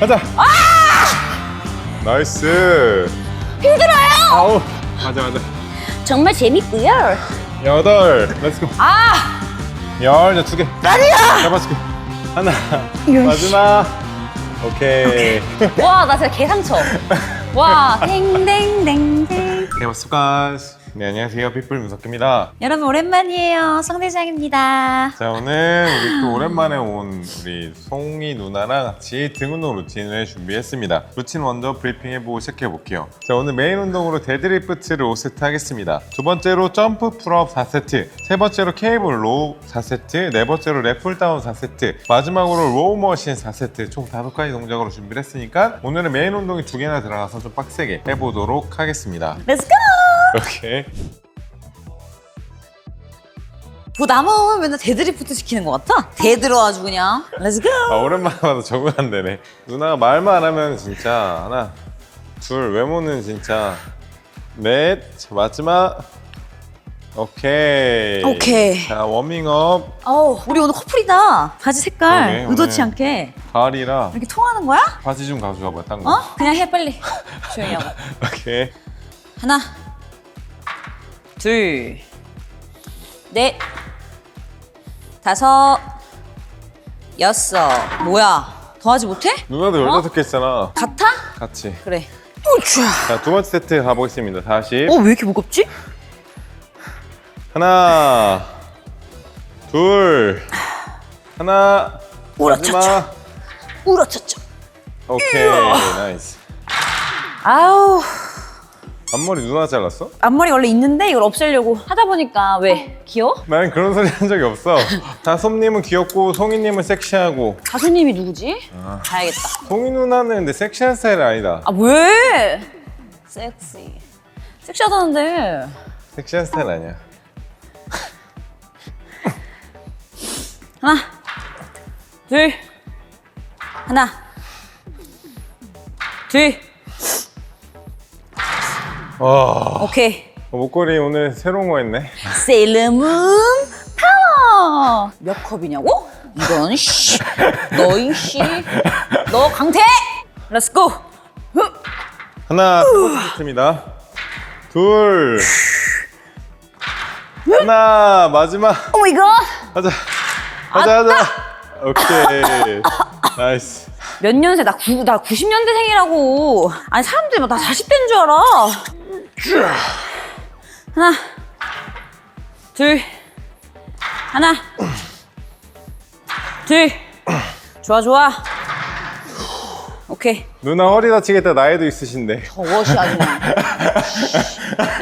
가자. 나이스. 힘들어요. 아홉. 가자 가자. 정말 재밌고요. 여덟. 렛츠고. 아, 열. 두 개. 아니야. 잡아줄게. 하나. 마지막. 오케이. 와, 나 진짜 개상처. 와, 땡땡땡땡. 네, what's 네, 안녕하세요. pit불 문석입니다. 여러분 오랜만이에요. 성대장입니다. 자, 오늘 우리 또 오랜만에 온 우리 송이 누나랑 같이 등 운동 루틴을 준비했습니다. 루틴 먼저 브리핑해보고 시작해볼게요. 자, 오늘 메인 운동으로 데드리프트를 5세트 하겠습니다. 두 번째로 점프 풀업 4세트, 세 번째로 케이블 로우 4세트, 네 번째로 랩풀 다운 4세트, 마지막으로 로우 머신 4세트, 총 5가지 동작으로 준비를 했으니까 오늘은 메인 운동이 두 개나 들어가서 좀 빡세게 해보도록 하겠습니다. Let's go. 오케이. 뭐 나만 맨날 데드리프트 시키는 것 같아? 대들어 아주 그냥. Let's go. 아, 오랜만에 봐도 적응 안 되네. 누나가 말만 안 하면 진짜 하나, 둘, 외모는 진짜 넷, 자, 마지막. 오케이. 오케이. 자, 워밍업. 어우, 우리 오늘 커플이다. 바지 색깔 그러게, 의도치 오늘. 않게 가을이라 이렇게 통하는 거야? 바지 좀 가져가 봐, 딴 거. 어? 그냥 해 빨리. 조용히 하고. 오케이. 하나, 둘, 넷, 다섯, 여섯. 뭐야? 더 하지 못해? 누나도 열다섯 개 했잖아. 같아? 같이. 그래. 자, 두 번째 세트 가보겠습니다. 다시. 어, 왜 이렇게 무겁지? 하나, 둘, 하나. 마지막. 우라차차. 오케이, 나이스. 아우, 앞머리 누나 잘랐어? 앞머리 원래 있는데 이걸 없애려고 하다 보니까 왜? 귀여워? 나는 그런 소리 한 적이 없어. 다솜님은 귀엽고 송이님은 섹시하고 가수님이 누구지? 봐야겠다. 송이 누나는 근데 섹시한 스타일 아니다. 아, 왜? 섹시. 섹시하다는데. 섹시한 스타일 아니야. 하나, 둘, 하나, 둘, 와 오케이. 어, 목걸이 오늘 새로운 거 했네. 세일러문 파워. 몇 컵이냐고? 이런 씨, 너희 씨, 너 강태. Go. 하나 번째 세트입니다. 둘 하나 마지막 오 마이 갓. 하자 하자 하자. 오케이 나이스. 몇 년생? 나, 구, 나 90년대생이라고. 아니, 사람들이 막 나 40대인 줄 알아. 하나, 둘, 하나, 둘. 좋아, 좋아. 오케이. 누나 허리 다치겠다 나이도 있으신데. 저것이 아주 그냥.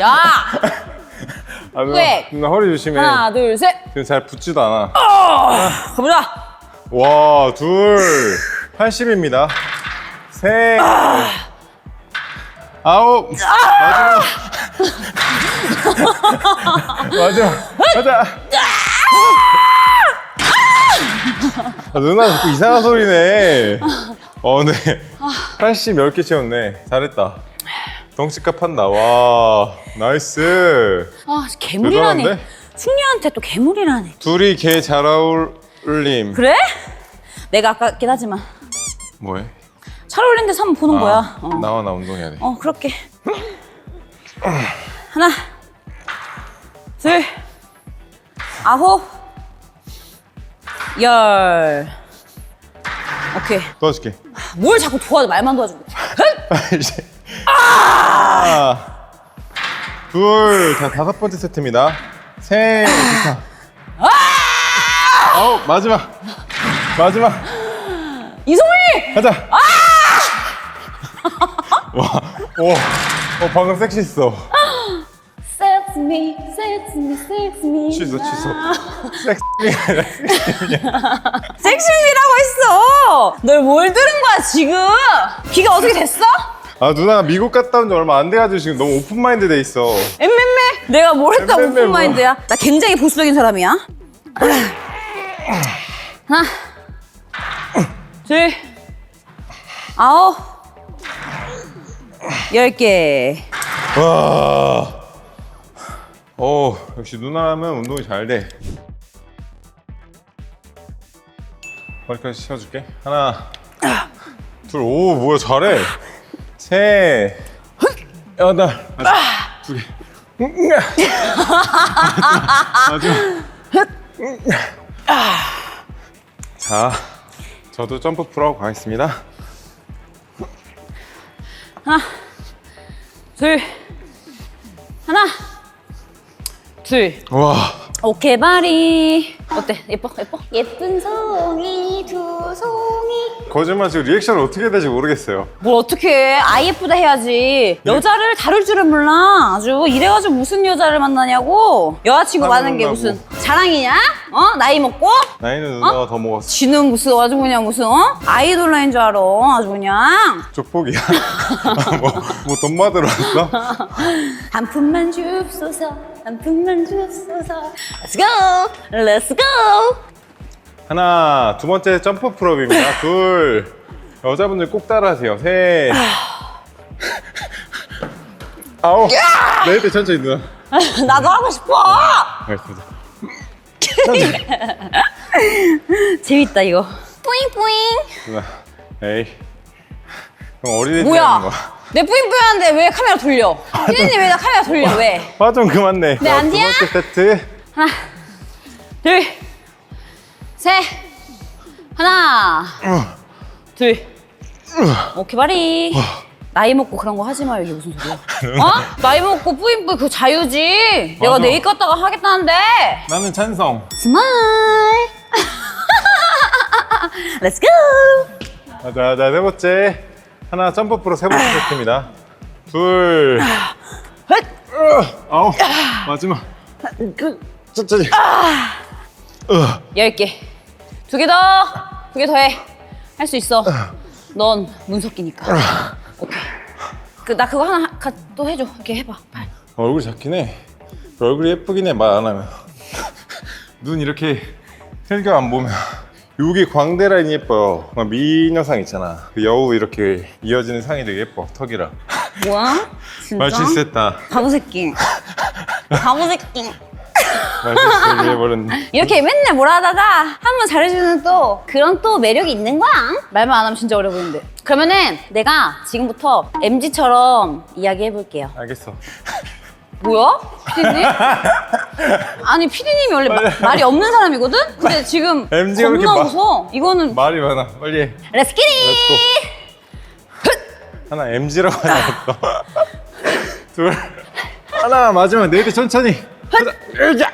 야! 아, 누나, 왜? 누나 허리 조심해. 하나, 둘, 셋. 지금 잘 붙지도 않아. 가보자. 와, 둘. 80입니다. 셋. 아홉. 마지막. 마지막. 가자. 아, 누나 자꾸 이상한 소리네. 어, 네. 80 10개 채웠네. 잘했다. 덩치값 한다. 와, 나이스. 아, 괴물이라니. 대단한데? 승리한테 또 괴물이라니. 둘이 개 잘 어울림. 그래? 내가 아깝긴 하지만. 뭐해? 잘 어울리는 데서 한번 보는 거야. 아, 어. 나와 나 운동해야 돼. 어, 그렇게. 하나, 둘, 아홉, 열. 오케이. 도와줄게. 뭘 자꾸 도와줘, 말만 도와주고. 헥! 이제. 하나, 둘, 자 다섯 번째 세트입니다. 셋, 좋다. 아홉, 마지막, 마지막, 이소희! 가자. 와, 오, 어 방금 섹시했어. Sex me, sex me, sex me. 취소, 취소. 섹시. 섹시미라고 했어! 널 뭘 들은 거야, 지금? 귀가 어떻게 됐어? 아 누나가 미국 갔다 온 지 얼마 안 돼가지고 지금 너무 오픈 마인드 돼 있어. 엠맴매? 내가 뭘 했다 엠맴매 뭐. 오픈마인드야? 나 굉장히 보수적인 사람이야. 하나, 둘, 아홉, 열 개. 와. 오, 역시 누나라면 운동이 잘 돼. 머리까지 씌워줄게. 하나, 둘, 오, 뭐야, 잘해. 셋, 여덟, 마지막 두 개. 마지막. 자, 저도 점프 풀하고 가겠습니다. 둘, 하나, 둘. 와, 오케이 바리. 어때? 예뻐? 예뻐? 예쁜 송이 두 송이. 거짓말 지금 리액션을 어떻게 해야 될지 모르겠어요. 뭘 어떻게 해? 아이 예쁘다 해야지. 여자를 다룰 줄은 몰라. 아주 이래가지고 무슨 여자를 만나냐고. 여자친구 많은 게 무슨 자랑이냐? 어? 나이 먹고? 나이는 누나가 더 먹었어. 지는 무슨 아주 그냥 무슨 어? 아이돌 라인 줄 알아. 아주 그냥. 쪽폭이야. 뭐, 뭐돈 받으러 왔어? 한 푼만 줍소서. 한 푼만 줍소서. Let's go. Let's go. 하나, 두 번째 점프 풀업입니다. 둘, 여자분들 꼭 따라하세요. 셋, 아홉, 네, 네, 천천히 누나. 나도 하고 싶어. 알겠습니다. 재밌다 이거. 뿌잉 뿌잉. 누나, 에이. 그럼 어린이집 하는 뭐야? 거야. 내 뿌잉뿌잉한데 왜 카메라 돌려? 피디님 왜 나 카메라 돌려? 왜? 화좀 그만 내. 네, 자, 안디야? 두 번째 세트. 하나, 둘, 셋, 하나, 둘. 오케이 바리. 나이 먹고 그런 거 하지 마 이게 무슨 소리야? 어? 나이 먹고 뿌잉뿌잉 그 자유지. 내가 맞아. 네일 깎다가 하겠다는데. 나는 찬성. 스마일. Let's go. 자, 자, 자, 세 번째. 하나, 점프 프로 세 번째 세트입니다. 둘, 헛. 아홉, 마지막. 그, 천천히. 열 개. 두 개 더. 두 개 더 해. 할 수 있어. 넌 문석기니까. 오케이. 그 나 그거 하나 가, 또 해줘. 이렇게 해봐. 얼굴 작긴 해. 얼굴이 예쁘긴 해, 말 안 하면. 눈 이렇게 혈교 안 보면. 여기 광대 라인이 예뻐요. 막 미녀상 있잖아. 그 여우 이렇게 이어지는 상이 되게 예뻐, 턱이랑. 뭐야? 진짜? 말실수했다. 바보 새끼. 바보 새끼. 말실수 해버렸네. 이렇게 맨날 뭐라 하다가 한 번 잘해주는 또 그런 또 매력이 있는 거야. 말만 안 하면 진짜 어려 보이는데. 그러면은 내가 지금부터 MG처럼 이야기해볼게요. 알겠어. 뭐야? 피디님? 아니 피디님이 원래 마- 말이 없는 사람이거든? 근데 지금 MG 가 그렇게 겁나 마-. 이거는 말이 많아. 빨리 해. 렛츠 기릿! 렛츠고. 하나 MG라고 하나 또. 둘. 하나 마지막 네개 천천히. 으자.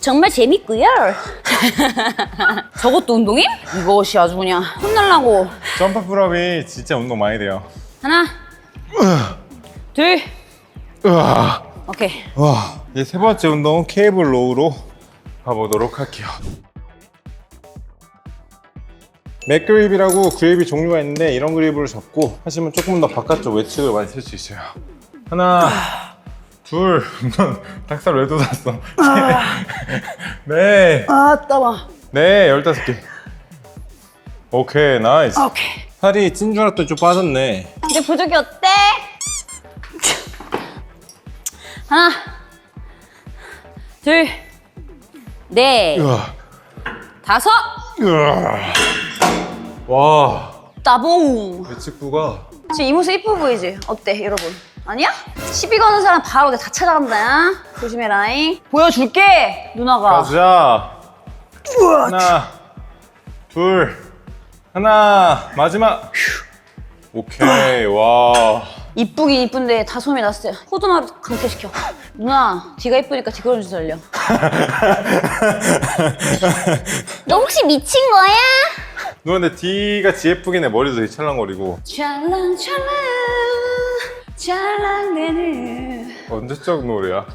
정말 재밌고요. 저것도 운동임? 이것이 아주 그냥 혼날라고. 점프 풀업이 진짜 운동 많이 돼요. 하나, 둘, 으아. 오케이. 와, 이제 세 번째 운동은 케이블 로우로 가보도록 할게요. 맥 그립이라고 그립이 종류가 있는데 이런 그립을 잡고 하시면 조금 더 바깥쪽 외측을 많이 쓸 수 있어요. 하나, 둘, 닭살 왜 돋았어? 네, 아, 따마. 네, 열다섯 개. 오케이, 나이스. 오케이. 살이 찐 줄 알았더니 좀 빠졌네. 이제 부족이 어때? 하나, 둘, 넷, 으아, 다섯, 으아. 와, 따봉. 외측부가 지금 이 모습 이뻐 보이지? 어때, 여러분? 아니야? 시비 거는 사람 바로 다 찾아간다. 조심해라잉. 보여줄게, 누나가. 가자. 하나, 둘, 하나, 마지막. 오케이, 와. 이쁘긴 이쁜데 다 소음이 났어요. 호두마루 강퇴시켜. 누나, 뒤가 이쁘니까 뒤걸음 좀 살려. 너 혹시 미친 거야? 너 근데 D가 지 예쁘긴 해. 머리도 되게 찰랑거리고. 찰랑 찰랑 찰랑대는 언제적 노래야?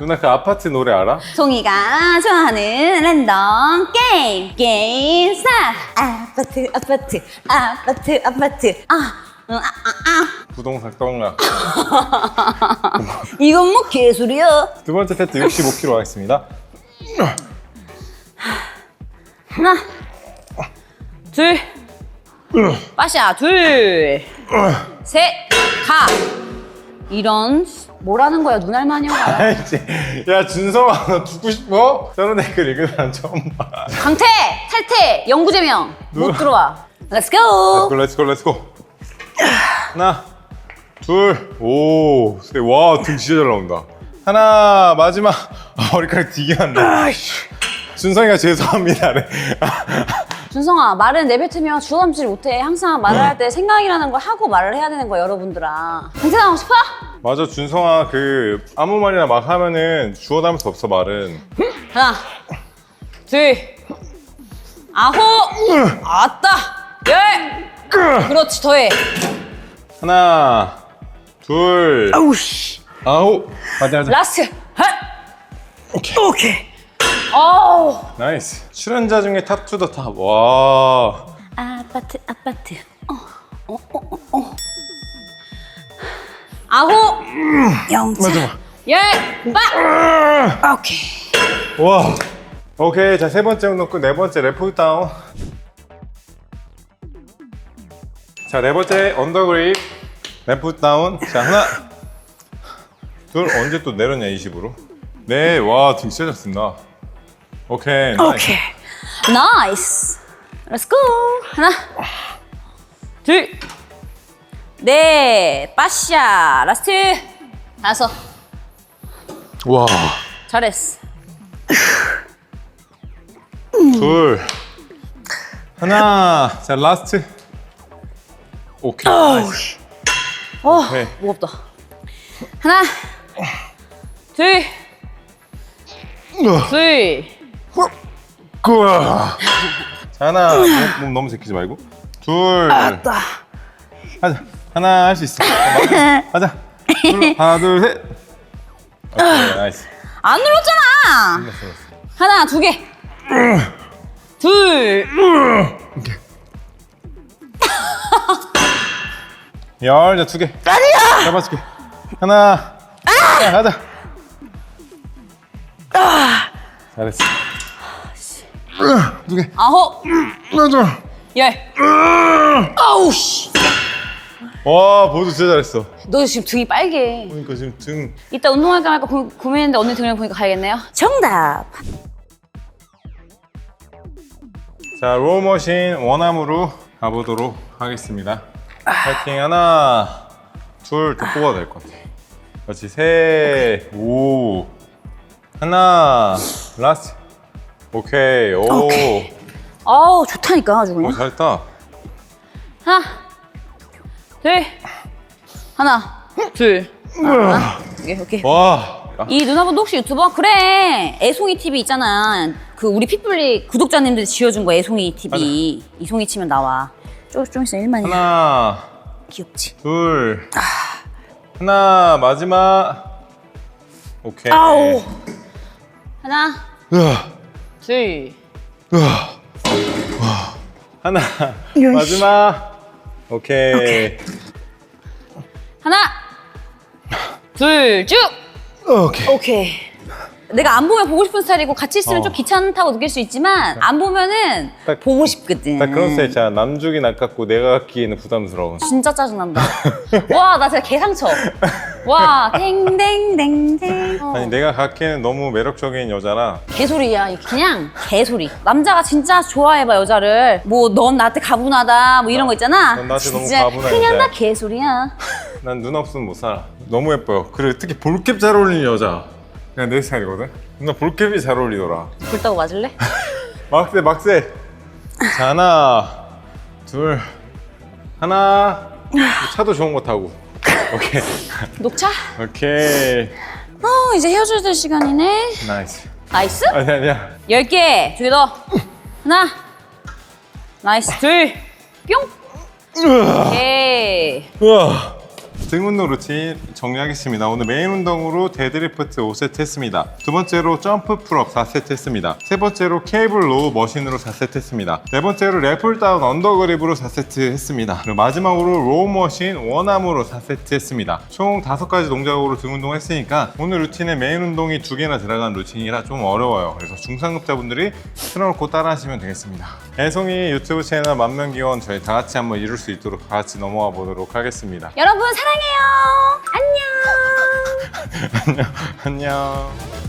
누나 그 아파트 노래 알아? 송이가 좋아하는 랜덤 게임 게임사 아파트 아파트 아파트 아파트 아, 응, 아, 아, 아. 부동산 떡락. 이건 뭐 개소리야 두 번째 세트 65kg 하겠습니다. 하나 둘 빠샤 둘 셋 가 이런 뭐라는 거야 눈알 마녀가? 야, 준성아, 너 죽고 싶어? 저런 댓글 읽은 사람 처음 봐. 강태 탈퇴 영구제명 못 누가- 들어와 Let's go. 렛츠고 렛츠고 하나 둘오와 등 진짜 잘 나온다 하나 마지막 아, 머리카락 되게 한다 준성이가 죄송합니다 네. 준성아 말은 내뱉으면 주워 담지 못해. 항상 말을 할 때 생각이라는 걸 하고 말을 해야 되는 거야 여러분들아. 강퇴당하고 싶어? 맞아 준성아 그 아무 말이나 막 하면은 주워 담을 수 없어 말은 하나, 둘, 아홉, 아따, 열. 그렇지 더해. 하나 둘 아우 씨. 아홉 맞아 맞아 라스트. 핫. 오케이 오케이. 어우. 나이스 출연자 중에 탑 투 더 탑 와 아파트 아파트. 어, 어, 어, 어, 어. 아홉, 영차, 맞아 열, 빠. 오케이. 와 오케이 자 세 번째 운동 끝 네 번째 레포트 다운 자 네 번째 언더그립 레포트 다운 자 하나 둘 언제 또 내렸냐 20으로 네 와 등 진짜 잘 쓴다 오케이 나이스. 오케이. 나이스. 렛츠고. 하나, 둘, 넷, 빠샤. 라스트. 다섯. 와 잘했어. 둘 하나 자 라스트 오케이 나이스 어, 오케이. 무겁다. 하나, 둘, 둘. 자, 하나 몸, 몸 너무 제끼지 말고 둘 아따. 하자 하나 할 수 있어 하자 둘, 하나 둘셋 오케이 나이스 안 눌렀잖아. 하나, 두 개. 둘. 열, 자, 두 개. 아니야! 잡아줄게. 하나. 야, 가자. 잘했어. 두 개. 아홉, 맞아. 열. 아우 씨. 와, 보드 진짜 잘했어. 너 지금 등이 빨개. 그러니까 지금 등. 이따 운동할까 말까 고, 고민했는데 언니 등을 보니까 가야겠네요. 정답. 자, 로우머신 원암으로 가보도록 하겠습니다. 파이팅. 하나, 둘, 더 뽑아도 될것 같아. 그렇지. 셋, 오. 하나, 라스트. 오케이. 오. 오케이. 아우 좋다니까 아주 오, 그냥. 잘했다. 하나, 둘, 하나, 둘, 하나. 오케이 오케이. 와. 아, 이 누나분도 혹시 유튜버? 그래 애송이 TV 있잖아 그 우리 핏불리 구독자님들이 지어준 거 애송이 TV 이송이 치면 나와 좀, 좀 있으면 1만이야 하나, 귀엽지 둘. 하나, 마지막. 오케이. 아우 하나 으아, 둘 으아. 하나, 마지막. 오케이. 하나 둘 쭉 오케이. 오케이 내가 안 보면 보고 싶은 스타일이고 같이 있으면 어. 좀 귀찮다고 느낄 수 있지만 안 보면은 딱- 보고 싶거든 딱 그런 스타일 있잖아. 남주긴 아깝고 내가 갖기에는 부담스러운. 진짜 짜증난다 와 나 진짜 개상처 와 땡땡땡땡 어. 아니 내가 갖기에는 너무 매력적인 여자라 개소리야 이게 그냥 개소리 남자가 진짜 좋아해봐 여자를 뭐 넌 나한테 가분하다 뭐 이런 거 있잖아 넌 나한테 너무 진짜 가분한 그냥. 다 개소리야 난 눈 없으면 못 살아. 너무 예뻐요. 그리고 특히 볼캡 잘 어울리는 여자. 그냥 내 스타일이거든. 누나 볼캡이 잘 어울리더라. 불타고 맞을래? 막세 막세. 자 하나, 둘, 하나. 차도 좋은 거 타고. 오케이. 녹차? 오케이. 어 이제 헤어져야 될 시간이네 나이스. 나이스 아니 아니야. 10개 두개 더 하나 나이스 둘뿅 오케이 우와. 등 운동 루틴 정리하겠습니다. 오늘 메인 운동으로 데드리프트 5세트 했습니다. 두 번째로 점프 풀업 4세트 했습니다. 세 번째로 케이블 로우 머신으로 4세트 했습니다. 네 번째로 래플 다운 언더그립으로 4세트 했습니다. 그리고 마지막으로 로우 머신 원암으로 4세트 했습니다. 총 5가지 동작으로 등 운동 했으니까 오늘 루틴에 메인 운동이 두 개나 들어간 루틴이라 좀 어려워요. 그래서 중상급자분들이 틀어놓고 따라하시면 되겠습니다. 애송이 유튜브 채널 만명기원 저희 다 같이 한번 이룰 수 있도록 다 같이 넘어가 보도록 하겠습니다. 여러분 사랑해요 안녕 안녕.